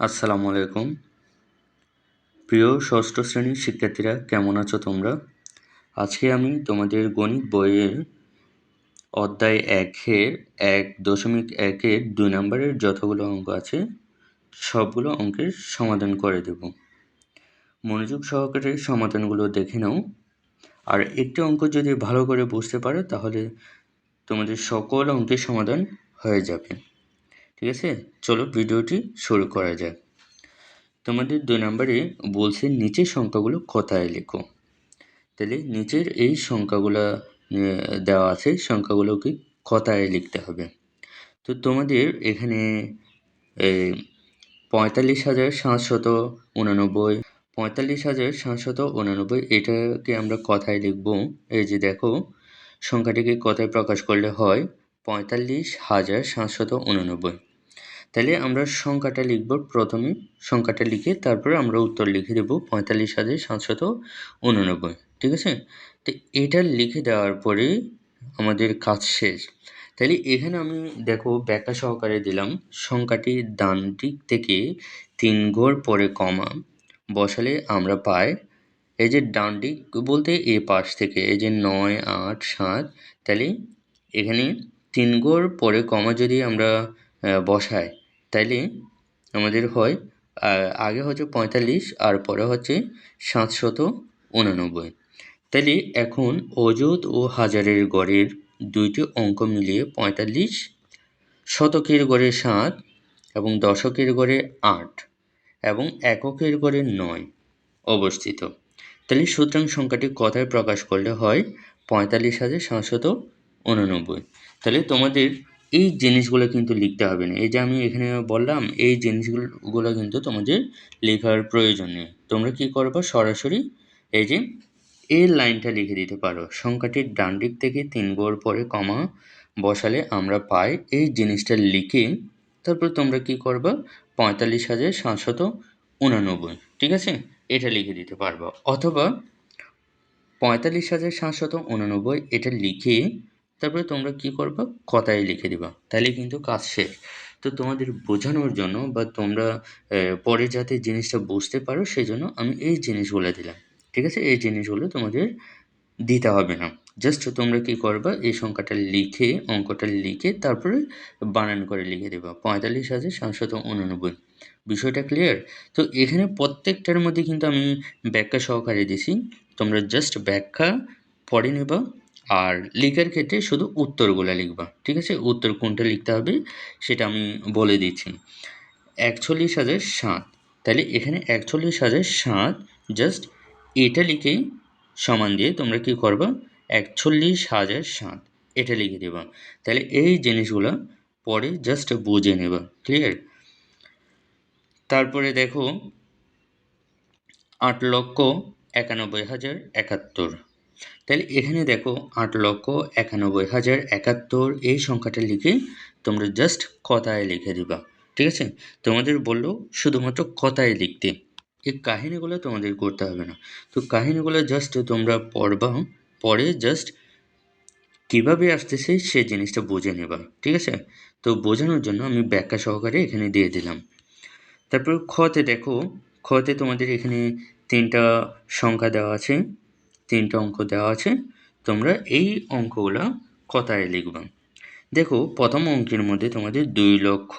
আসসালামু আলাইকুম। প্রিয় ষষ্ঠ শ্রেণির শিক্ষার্থীরা, কেমন আছো তোমরা? আজকে আমি তোমাদের গণিত বইয়ের অধ্যায় একের এক দশমিক একের দুই নম্বরের যতগুলো অঙ্ক আছে, সবগুলো অঙ্কের সমাধান করে দেব। মনোযোগ সহকারে সমাধানগুলো দেখে নাও। আর একটি অঙ্ক যদি ভালো করে বুঝতে পারো, তাহলে তোমাদের সকল অঙ্কের সমাধান হয়ে যাবে। ঠিক আছে? চলো ভিডিওটি শুরু করা যাক। তোমাদের দুই নম্বরে বলছে, নিচের সংখ্যাগুলো কথায় লেখো? তাহলে নিচের এই সংখ্যাগুলো দেওয়া আছে, সংখ্যাগুলোকে কথায় লিখতে হবে? তো তোমাদের এখানে পঁয়তাল্লিশ হাজার সাতশত উনানব্বই, পঁয়তাল্লিশ হাজার সাতশত উনানব্বই, এটাকে আমরা কথায় লিখব? এই যে দেখো, সংখ্যাটিকে কথায় প্রকাশ করলে হয়? পঁয়তাল্লিশ হাজার সাতশত উননব্বই। তাহলে আমরা সংখ্যাটা লিখব প্রথমে। সংখ্যাটা লিখে তারপরে আমরা উত্তর লিখে দেব পঁয়তাল্লিশ হাজার সাতশত উননব্বই, ঠিক আছে? তো এটা লিখে দেওয়ার পরে আমাদের কাজ শেষ। তাহলে এখানে আমি দেখো ব্যাখ্যা সহকারে দিলাম, সংখ্যাটি ডান দিক থেকে তিন ঘর পরে কমা বসালে আমরা পাই এই যে ডান দিক বলতে এ পাশ থেকে এই যে নয়, আট, সাত তাহলে এখানে তিন ঘর পরে কমা যদি আমরা বসাই, তাইলে আমাদের হয় আগে হচ্ছে পঁয়তাল্লিশ আর পরে হচ্ছে সাতশত উনানব্বই। তাইলে এখন অযুত ও হাজারের গড়ের দুইটি অঙ্ক মিলিয়ে পঁয়তাল্লিশ শতকের গড়ে সাত এবং দশকের গড়ে আট এবং এককের গড়ে নয় অবস্থিত। তাহলে সুতরাং সংখ্যাটি কথায় প্রকাশ করলে হয়? পঁয়তাল্লিশ হাজার সাতশত উননব্বই। তাহলে তোমাদের এই জিনিসগুলো কিন্তু লিখতে হবে না। এই যে আমি এখানে বললাম, এই জিনিসগুলো কিন্তু তোমাদের লেখার প্রয়োজন নেই। তোমরা কী করব? সরাসরি এই যে এই লাইনটা লিখে দিতে পারো। সংখ্যাটির ডান দিক থেকে তিন গড় পরে কমা বসালে আমরা পাই এই জিনিসটা লিখে তারপর তোমরা কি করবা? পঁয়তাল্লিশ হাজার সাতশত উনানব্বই, ঠিক আছে? এটা লিখে দিতে পারব। অথবা পঁয়তাল্লিশ হাজার সাতশত উনানব্বই এটা লিখে তারপরে তোমরা কি করবা? কথায় লিখে দিবা। তাহলে কিন্তু কাজ শেষ। তো তোমাদের বোঝানোর জন্য বা তোমরা পরে যাতে জিনিসটা বুঝতে পারো সেই জন্য আমি এই জিনিসগুলো দিলাম। ঠিক আছে? এই জিনিসগুলো তোমাদের দিতে হবে না। জাস্ট তোমরা কি করবা? এই সংখ্যাটা লিখে, অঙ্কটা লিখে, তারপরে বানান করে লিখে দেবা। পঁয়তাল্লিশ হাজার সাতশত উননব্বই। বিষয়টা ক্লিয়ার তো এখানে প্রত্যেকটার মধ্যে কিন্তু আমি ব্যাখ্যা সহকারে দিছি। তোমরা জাস্ট ব্যাখ্যা পড়ে নেবা। আর লেখার ক্ষেত্রে শুধু উত্তরগুলো লিখবা, ঠিক আছে? উত্তর কোনটা লিখতে হবে সেটা আমি বলে দিচ্ছি। একচল্লিশ হাজার সাত। তাহলে এখানে একচল্লিশ হাজার সাত জাস্ট এটা লিখে সমান দিয়ে তোমরা কি করবা? একচল্লিশ হাজার সাত, এটা লিখে দেবা। তাহলে এই জিনিসগুলো পরে জাস্ট বুঝে নেবা ক্লিয়ার তারপরে দেখো, আট লক্ষ একানব্বই হাজার একাত্তর। তাহলে এখানে দেখো আট লক্ষ একানব্বই হাজার একাত্তর, এই সংখ্যাটা লিখে তোমরা জাস্ট কথায় লিখে দিবা, ঠিক আছে? তোমাদের বলল শুধুমাত্র কথায় লিখতে, এই কাহিনিগুলো তোমাদের করতে হবে না। তো কাহিনিগুলো জাস্ট তোমরা পড়বা পরে জাস্ট কীভাবে আসতেছে সে জিনিসটা বুঝে নেবা, ঠিক আছে? তো বোঝানোর জন্য আমি ব্যাখ্যা সহকারে এখানে দিয়ে দিলাম। তারপর খতে দেখো খতে তোমাদের এখানে তিনটা সংখ্যা দেওয়া আছে। তিনটা অঙ্ক দেওয়া আছে, তোমরা এই অঙ্কগুলো কথায় লিখবা। দেখো, প্রথম অঙ্কের মধ্যে তোমাদের দুই লক্ষ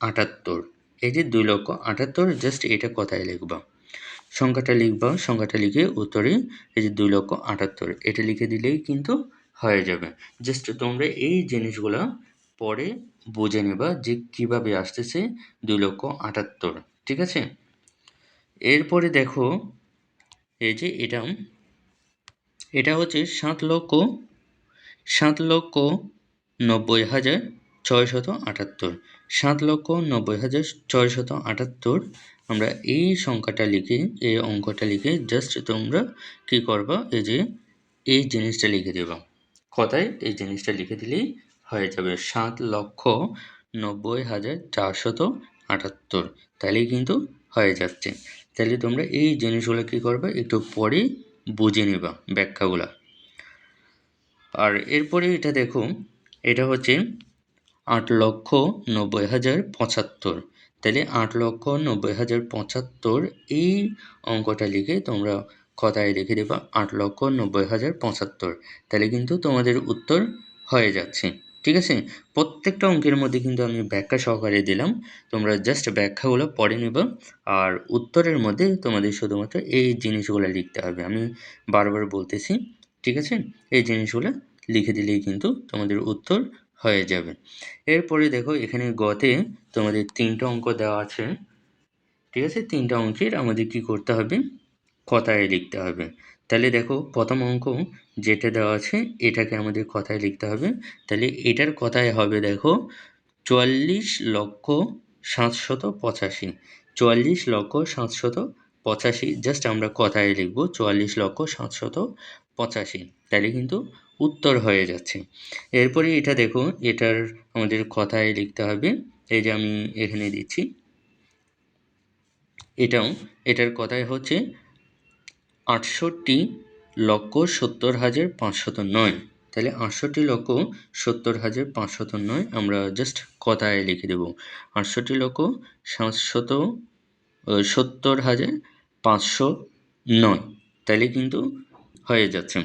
আটাত্তর। এই যে দুই লক্ষ আটাত্তর জাস্ট এটা কথায় লিখবা। সংখ্যাটা লিখবা, সংখ্যাটা লিখে উত্তরে এই যে দুই লক্ষ আটাত্তর, এটা লিখে দিলেই কিন্তু হয়ে যাবে। জাস্ট তোমরা এই জিনিসগুলো পরে বুঝে নেবা যে কীভাবে আসতেছে দুই লক্ষ আটাত্তর, ঠিক আছে? এরপরে দেখো, এই যে এটা এটা হচ্ছে সাত লক্ষ সাত লক্ষ নব্বই হাজার ছয়শত আটাত্তর। সাত লক্ষ নব্বই হাজার ছয়শত আটাত্তর। আমরা এই সংখ্যাটা লিখে, এই অঙ্কটা লিখে জাস্ট তোমরা কি করবা, এই যে এই জিনিসটা লিখে দেবা। কথায় এই জিনিসটা লিখে দিলেই হয়ে যাবে সাত লক্ষ নব্বই হাজার চারশত আটাত্তর। তাহলেই কিন্তু হয়ে যাচ্ছে। তাহলে তোমরা এই জিনিসগুলো কী করবে, একটু পরে বুঝে নেবা ব্যাখ্যাগুলো। আর এরপরে এটা দেখো, এটা হচ্ছে আট লক্ষ নব্বই হাজার পঁচাত্তর। তাহলে আট লক্ষ নব্বই হাজার পঁচাত্তর এই অঙ্কটা লিখে তোমরা কথায় লিখে দেবা আট লক্ষ নব্বই হাজার পঁচাত্তর। তাহলে কিন্তু তোমাদের উত্তর হয়ে যাচ্ছে। ঠিক আছে? প্রত্যেকটা অঙ্কের মধ্যে কিন্তু আমি ব্যাখ্যা সহকারে দিলাম। তোমরা জাস্ট ব্যাখ্যাগুলো পড়ে নেবা। আর উত্তরের মধ্যে তোমাদের শুধুমাত্র এই জিনিসগুলো লিখতে হবে। আমি বারবার বলতেছি, ঠিক আছে? এই জিনিসগুলো লিখে দিলেই কিন্তু তোমাদের উত্তর হয়ে যাবে। এরপরে দেখো, এখানে গতে তোমাদের তিনটা অঙ্ক দেওয়া আছে। ঠিক আছে? তিনটা অঙ্কের আমাদের কি করতে হবে? কথায় লিখতে হবে। তাহলে দেখো প্রথম অঙ্ক যেটা দেওয়া আছে, এটাকে আমাদের কথায় লিখতে হবে। তাহলে এটার কথায় হবে দেখো, চুয়াল্লিশ লক্ষ সাতশত পঁচাশি। চুয়াল্লিশ লক্ষ সাতশত পঁচাশি জাস্ট আমরা কথায় লিখব, চুয়াল্লিশ লক্ষ সাতশত পঁচাশি। তাহলে কিন্তু উত্তর হয়ে যাচ্ছে। এরপরে এটা দেখো, এটার আমাদের কথায় লিখতে হবে, এই যে আমি এখানে দিচ্ছি। এটাও, এটার কথায় হচ্ছে আটষট্টি লক্ষ সত্তর হাজার পাঁচশত নয়। তাহলে আটষট্টি লক্ষ সত্তর হাজার পাঁচশত নয় আমরা জাস্ট কথায় লিখে দেব। আটষট্টি লক্ষ সাতশত সত্তর হাজার পাঁচশো নয়। তাহলে কিন্তু হয়ে যাচ্ছে।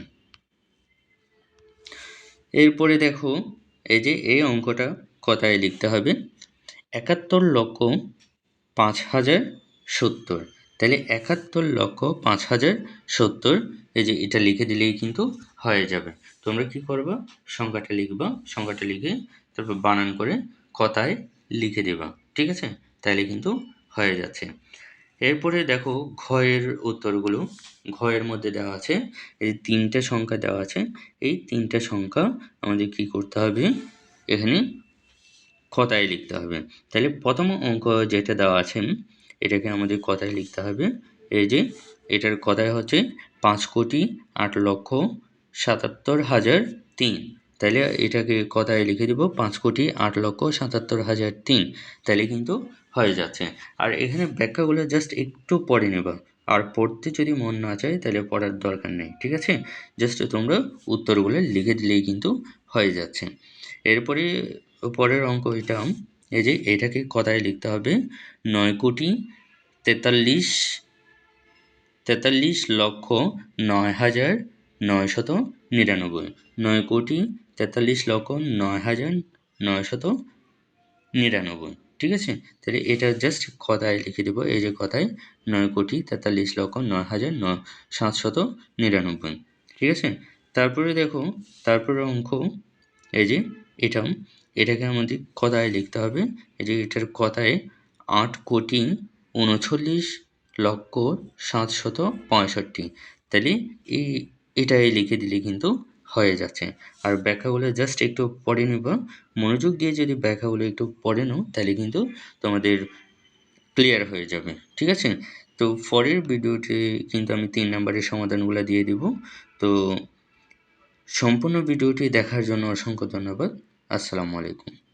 এরপরে দেখো, এই যে এই অঙ্কটা কথায় লিখতে হবে। একাত্তর লক্ষ পাঁচ হাজার সত্তর। তাহলে একাত্তর লক্ষ পাঁচ হাজার সত্তর, এই যে এটা লিখে দিলেই কিন্তু হয়ে যাবে। তোমরা কি করবা? সংখ্যাটা লিখবা সংখ্যাটা লিখে তারপর বানান করে কথায় লিখে দেবা, ঠিক আছে? তাহলে কিন্তু হয়ে যাচ্ছে। এরপরে দেখো ঘয়ের উত্তরগুলো, ঘয়ের মধ্যে দেওয়া আছে, এই তিনটে সংখ্যা দেওয়া আছে, এই তিনটে সংখ্যা আমাদের কি করতে হবে? এখানে কথায় লিখতে হবে। তাহলে প্রথম অঙ্ক যেটা দেওয়া আছে এটাকে আমাদের কথায় লিখতে হবে। এই যে, এটার কথায় হচ্ছে পাঁচ কোটি আট লক্ষ সাতাত্তর হাজার তিন। তাহলে এটাকে কথায় লিখে দিব, পাঁচ কোটি আট লক্ষ সাতাত্তর হাজার তিন। তাহলে কিন্তু হয়ে যাচ্ছে। আর এখানে ব্যাখ্যাগুলো জাস্ট একটু পড়ে নেবা। আর পড়তে যদি মন না চায় তাহলে পড়ার দরকার নেই, ঠিক আছে? জাস্ট তোমরা উত্তরগুলো লিখে দিলেই কিন্তু হয়ে যাচ্ছে। এরপরে, পরের অঙ্ক এটা এই যে এটাকে কথায় লিখতে হবে নয় কোটি তেতাল্লিশ তেতাল্লিশ লক্ষ নয় হাজার নয়শত নিরানব্বই। নয় কোটি তেতাল্লিশ লক্ষ নয় হাজার নয়শত নিরানব্বই। ঠিক আছে? তাহলে এটা জাস্ট কথায় লিখে দেবো। এই যে কথায় নয় কোটি তেতাল্লিশ লক্ষ নয় হাজার নয় সাতশত নিরানব্বই। ঠিক আছে? তারপরে দেখো তারপরে অঙ্ক, এই যে এটা, এটাকে আমাদের কথায় লিখতে হবে। যে এটার কথায় আট কোটি উনচল্লিশ লক্ষ সাতশত পঁয়ষট্টি। তাহলে এই এটাই লিখে দিলে কিন্তু হয়ে যাচ্ছে। আর ব্যাখ্যাগুলো জাস্ট একটু পড়ে নেবা। মনোযোগ দিয়ে যদি ব্যাখ্যাগুলো একটু পড়ে নাও, তাহলে কিন্তু তোমাদের ক্লিয়ার হয়ে যাবে। ঠিক আছে? তো পরের ভিডিওতে কিন্তু আমি তিন নম্বরের সমাধানগুলো দিয়ে দিব। তো সম্পূর্ণ ভিডিওটি দেখার জন্য অসংখ্য ধন্যবাদ। আসসালামু আলাইকুম।